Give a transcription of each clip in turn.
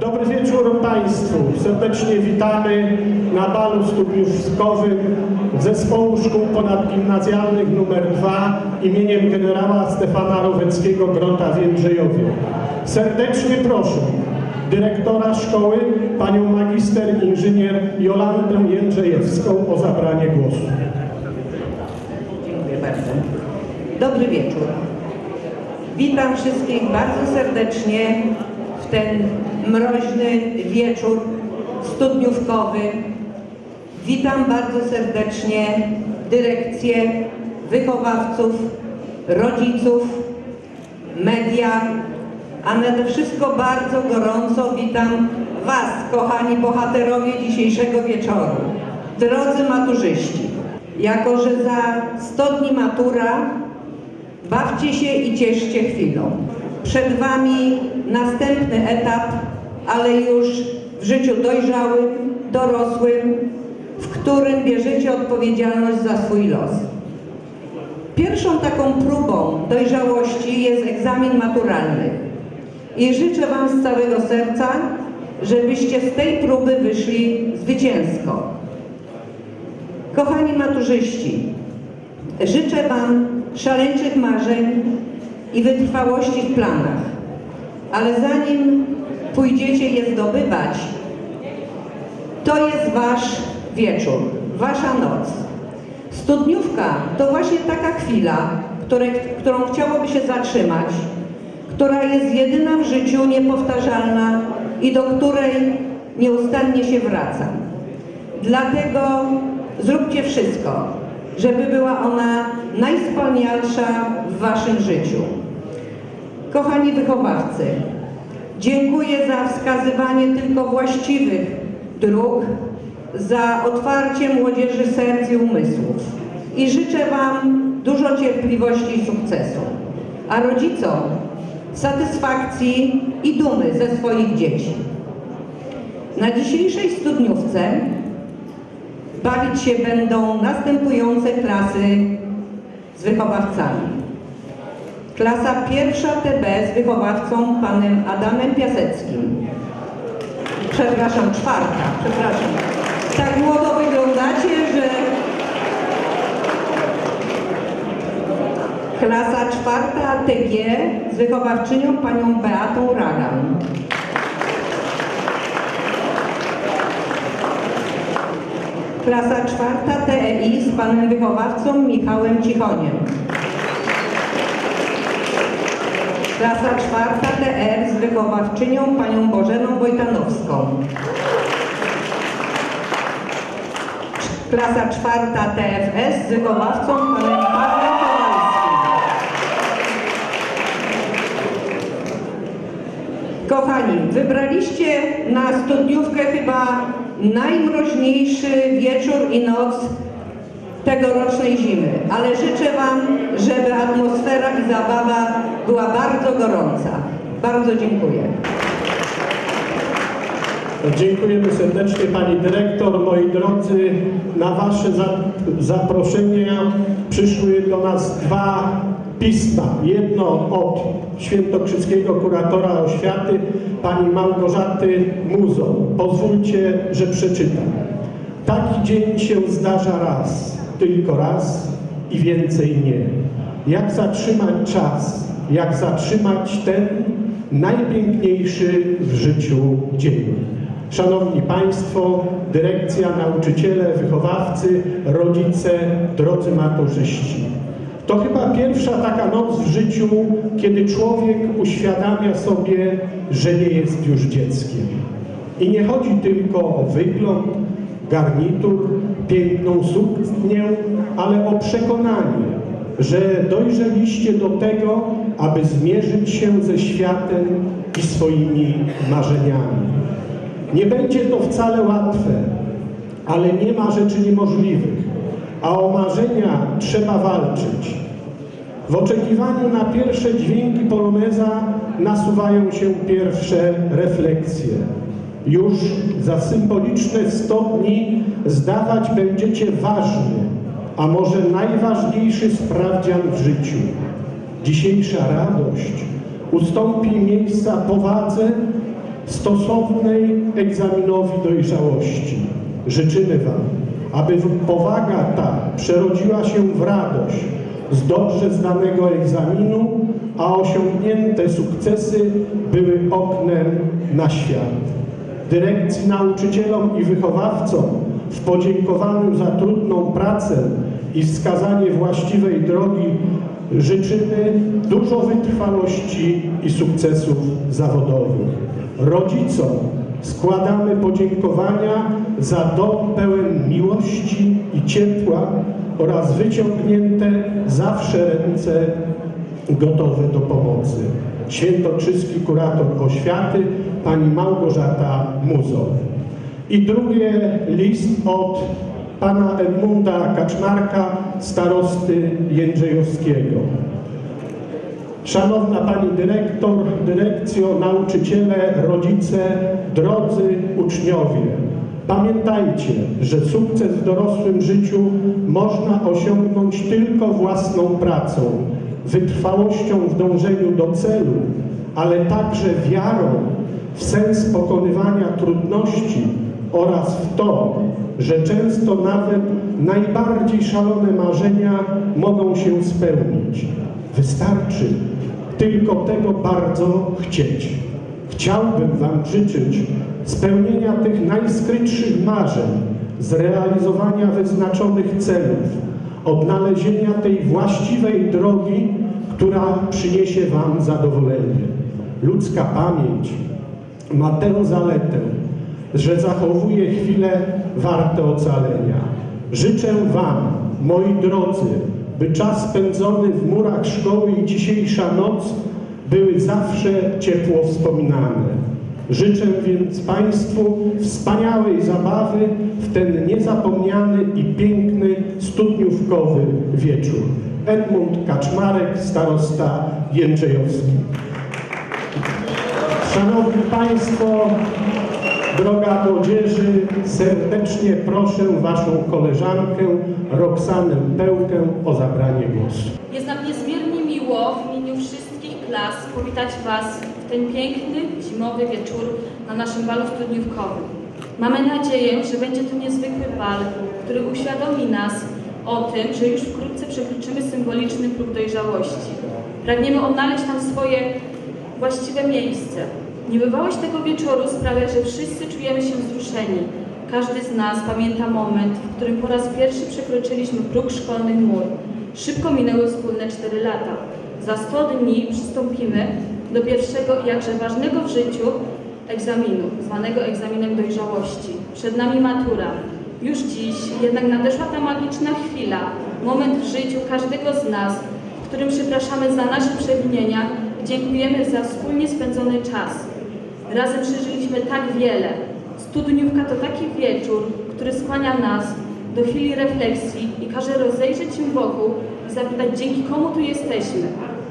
Dobry wieczór Państwu. Serdecznie witamy na balu studniówkowym Zespołu Szkół Ponadgimnazjalnych nr 2 imieniem generała Stefana Roweckiego Grota w Jędrzejowie. Serdecznie proszę dyrektora szkoły, panią magister inżynier Jolantę Jędrzejewską o zabranie głosu. Dziękuję bardzo. Dobry wieczór. Witam wszystkich bardzo serdecznie w ten mroźny wieczór studniówkowy. Witam bardzo serdecznie dyrekcję, wychowawców, rodziców, media, a nade wszystko bardzo gorąco witam Was, kochani bohaterowie dzisiejszego wieczoru, drodzy maturzyści. Jako, że za 100 dni matura, bawcie się i cieszcie chwilą. Przed Wami następny etap, ale już w życiu dojrzałym, dorosłym, w którym bierzecie odpowiedzialność za swój los. Pierwszą taką próbą dojrzałości jest egzamin maturalny. I życzę Wam z całego serca, żebyście z tej próby wyszli zwycięsko. Kochani maturzyści, życzę Wam szaleńczych marzeń i wytrwałości w planach, ale zanim pójdziecie je zdobywać, to jest Wasz wieczór, Wasza noc. Studniówka to właśnie taka chwila, którą chciałoby się zatrzymać, która jest jedyna w życiu niepowtarzalna i do której nieustannie się wraca. Dlatego zróbcie wszystko, żeby była ona najwspanialsza w Waszym życiu. Kochani wychowawcy, dziękuję za wskazywanie tylko właściwych dróg, za otwarcie młodzieży serc i umysłów. I życzę Wam dużo cierpliwości i sukcesu. A rodzicom satysfakcji i dumy ze swoich dzieci. Na dzisiejszej studniówce bawić się będą następujące klasy z wychowawcami. Klasa pierwsza TB z wychowawcą panem Adamem Piaseckim. Przepraszam, czwarta, przepraszam. Tak młodo wyglądacie, że Klasa czwarta TG z wychowawczynią panią Beatą Ragan. Klasa czwarta TEI z panem wychowawcą Michałem Cichoniem. Klasa czwarta TR z wychowawczynią panią Bożeną Wojtanowską. Klasa czwarta TFS z wychowawcą panem Pawłem Kowalskim. Kochani, wybraliście na studniówkę chyba najmroźniejszy wieczór i noc tegorocznej zimy, ale życzę Wam, żeby atmosfera i zabawa była bardzo gorąca. Bardzo dziękuję. Dziękujemy serdecznie Pani Dyrektor. Moi drodzy, na Wasze za- zaproszenia przyszły do nas dwa pisma. Jedno od świętokrzyskiego kuratora oświaty, Pani Małgorzaty Muzo. Pozwólcie, że przeczytam. Taki dzień się zdarza raz, tylko raz i więcej nie. Jak zatrzymać czas, jak zatrzymać ten najpiękniejszy w życiu dzień. Szanowni Państwo, dyrekcja, nauczyciele, wychowawcy, rodzice, drodzy maturzyści. To chyba pierwsza taka noc w życiu, kiedy człowiek uświadamia sobie, że nie jest już dzieckiem. I nie chodzi tylko o wygląd, garnitur, piękną suknię, ale o przekonanie, że dojrzeliście do tego, aby zmierzyć się ze światem i swoimi marzeniami. Nie będzie to wcale łatwe, ale nie ma rzeczy niemożliwych, a o marzenia trzeba walczyć. W oczekiwaniu na pierwsze dźwięki poloneza nasuwają się pierwsze refleksje. Już za symboliczne 100 dni zdawać będziecie ważny, a może najważniejszy sprawdzian w życiu. Dzisiejsza radość ustąpi miejsca powadze stosownej egzaminowi dojrzałości. Życzymy Wam, aby powaga ta przerodziła się w radość z dobrze zdanego egzaminu, a osiągnięte sukcesy były oknem na świat. Dyrekcji, nauczycielom i wychowawcom w podziękowaniu za trudną pracę i wskazanie właściwej drogi życzymy dużo wytrwałości i sukcesów zawodowych. Rodzicom składamy podziękowania za dom pełen miłości i ciepła oraz wyciągnięte zawsze ręce gotowe do pomocy. Świętokrzyski kurator oświaty pani Małgorzata Muzow. I drugie list od pana Edmunda Kaczmarka, starosty Jędrzejowskiego. Szanowna Pani Dyrektor, Dyrekcjo, nauczyciele, rodzice, drodzy uczniowie, pamiętajcie, że sukces w dorosłym życiu można osiągnąć tylko własną pracą, wytrwałością w dążeniu do celu, ale także wiarą w sens pokonywania trudności oraz w to, że często nawet najbardziej szalone marzenia mogą się spełnić. Wystarczy tylko tego bardzo chcieć. Chciałbym Wam życzyć spełnienia tych najskrytszych marzeń, zrealizowania wyznaczonych celów, odnalezienia tej właściwej drogi, która przyniesie Wam zadowolenie. Ludzka pamięć ma tę zaletę, że zachowuje chwile warte ocalenia. Życzę Wam, moi drodzy, by czas spędzony w murach szkoły i dzisiejsza noc były zawsze ciepło wspominane. Życzę więc Państwu wspaniałej zabawy w ten niezapomniany i piękny studniówkowy wieczór. Edmund Kaczmarek, starosta Jędrzejowski. Szanowni Państwo, droga młodzieży, serdecznie proszę Waszą koleżankę Roxanę Pełkę o zabranie głosu. Jest nam niezmiernie miło w imieniu wszystkich klas powitać Was w ten piękny, zimowy wieczór na naszym balu studniówkowym. Mamy nadzieję, że będzie to niezwykły bal, który uświadomi nas o tym, że już wkrótce przekroczymy symboliczny próg dojrzałości. Pragniemy odnaleźć tam swoje właściwe miejsce. Niebywałość tego wieczoru sprawia, że wszyscy czujemy się wzruszeni. Każdy z nas pamięta moment, w którym po raz pierwszy przekroczyliśmy próg szkolnych mur. Szybko minęły wspólne 4 lata. Za 100 dni przystąpimy do pierwszego jakże ważnego w życiu egzaminu, zwanego egzaminem dojrzałości. Przed nami matura. Już dziś jednak nadeszła ta magiczna chwila, moment w życiu każdego z nas, w którym przepraszamy za nasze przewinienia i dziękujemy za wspólnie spędzony czas. Razem przeżyliśmy tak wiele. Studniówka to taki wieczór, który skłania nas do chwili refleksji i każe rozejrzeć się wokół i zapytać, dzięki komu tu jesteśmy.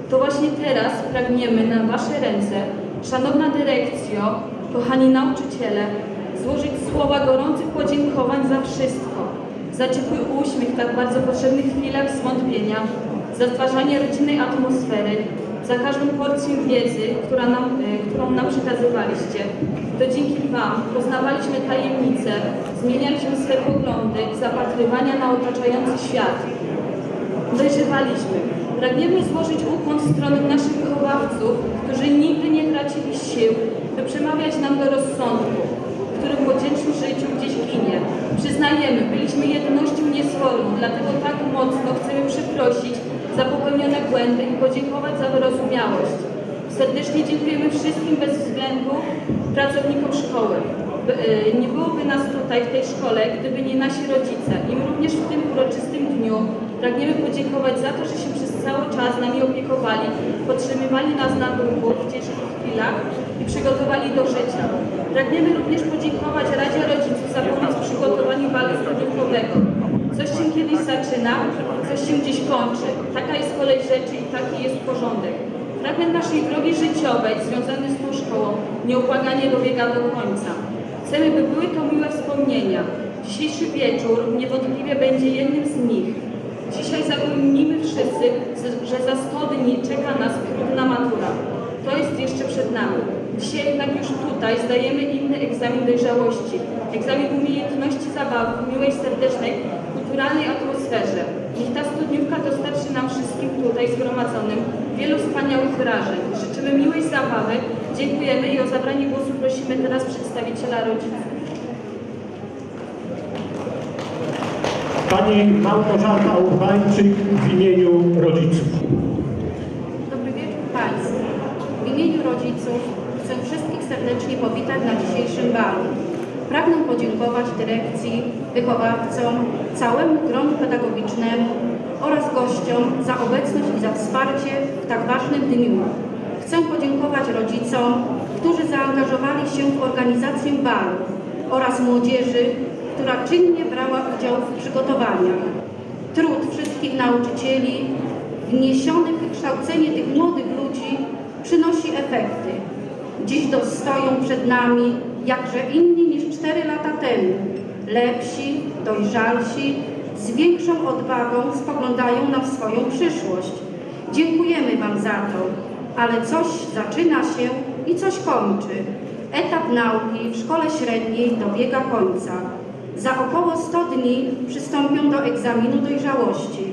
To właśnie teraz pragniemy na Wasze ręce, Szanowna Dyrekcjo, kochani nauczyciele, złożyć słowa gorących podziękowań za wszystko. Za ciepły uśmiech w tak bardzo potrzebnych chwilach zwątpienia, za stwarzanie rodzinnej atmosfery, za każdą porcję wiedzy, która nam, e, którą nam przekazywaliście. To dzięki Wam poznawaliśmy tajemnice, zmienialiśmy swe poglądy i zapatrywania na otaczający świat. Dojrzewaliśmy. Pragniemy złożyć ukłon w stronę naszych wychowawców, którzy nigdy nie tracili sił, by przemawiać nam do rozsądku, który w młodzieńczym życiu gdzieś ginie. Przyznajemy, byliśmy jednością niesforną, dlatego tak mocno chcemy przeprosić za popełnione błędy i podziękować za wyrozumiałość. Serdecznie dziękujemy wszystkim bez względu pracownikom szkoły. Y, Nie byłoby nas tutaj w tej szkole, gdyby nie nasi rodzice. Im również w tym uroczystym dniu pragniemy podziękować za to, że się przez cały czas nami opiekowali, podtrzymywali nas na duchu w ciężkich chwilach i przygotowali do życia. Pragniemy również podziękować Radzie Rodziców za pomoc w przygotowaniu balu studniówkowego. Coś się kiedyś zaczyna, coś się gdzieś kończy. Taka jest kolej rzeczy i taki jest porządek. Fragment naszej drogi życiowej związany z tą szkołą nieubłaganie dobiega do końca. Chcemy, by były to miłe wspomnienia. Dzisiejszy wieczór niewątpliwie będzie jednym z nich. Dzisiaj zapomnimy wszyscy, że za 100 dni czeka nas trudna matura. To jest jeszcze przed nami. Dzisiaj jednak już tutaj zdajemy inny egzamin dojrzałości. Egzamin umiejętności zabawy miłej, serdecznej, kulturalnej atmosferze. Niech ta studniówka dostarczy nam wszystkim tutaj zgromadzonym wielu wspaniałych wrażeń. Życzymy miłej zabawy, dziękujemy i o zabranie głosu prosimy teraz przedstawiciela rodziców. Pani Małgorzata Urbańczyk w imieniu rodziców. Dobry wieczór Państwu. W imieniu rodziców chcę wszystkich serdecznie powitać na dzisiejszym balu. Pragnę podziękować dyrekcji, wychowawcom, całemu gronu pedagogicznemu oraz gościom za obecność i za wsparcie w tak ważnym dniu. Chcę podziękować rodzicom, którzy zaangażowali się w organizację balu oraz młodzieży, która czynnie brała udział w przygotowaniach. Trud wszystkich nauczycieli, wniesiony w wykształcenie tych młodych ludzi przynosi efekty. Dziś dostoją przed nami jakże inni niż cztery lata temu. Lepsi, dojrzalsi, z większą odwagą spoglądają na swoją przyszłość. Dziękujemy Wam za to, ale coś zaczyna się i coś kończy. Etap nauki w szkole średniej dobiega końca. Za około 100 dni przystąpią do egzaminu dojrzałości.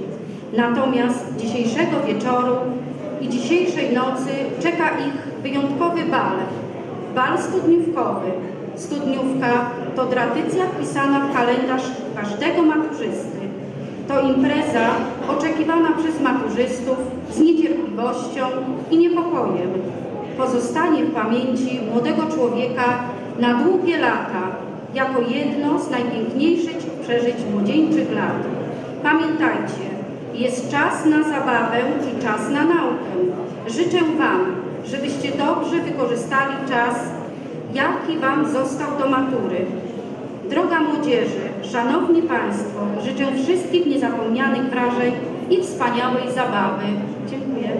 Natomiast dzisiejszego wieczoru i dzisiejszej nocy czeka ich wyjątkowy bal. Bal studniówkowy. Studniówka to tradycja wpisana w kalendarz każdego maturzysty. To impreza oczekiwana przez maturzystów z niecierpliwością i niepokojem. Pozostanie w pamięci młodego człowieka na długie lata, jako jedno z najpiękniejszych przeżyć młodzieńczych lat. Pamiętajcie, jest czas na zabawę i czas na naukę. Życzę Wam, żebyście dobrze wykorzystali czas, jaki Wam został do matury. Droga młodzieży, Szanowni Państwo, życzę wszystkich niezapomnianych wrażeń i wspaniałej zabawy. Dziękuję.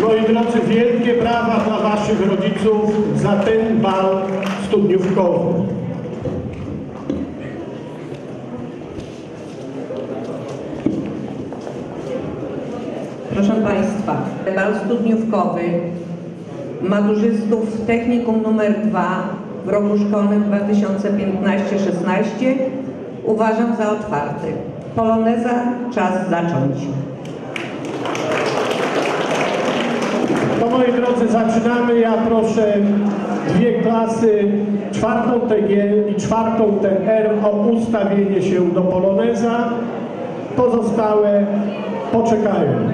Moi drodzy, wielkie brawa dla Waszych rodziców za ten bal studniówkowy. Proszę Państwa, bal studniówkowy maturzystów Technikum numer 2 w roku szkolnym 2015-16 uważam za otwarty. Poloneza, czas zacząć. To moi drodzy, zaczynamy. Ja proszę dwie klasy, czwartą TG i czwartą TR o ustawienie się do Poloneza pozostałe poczekają.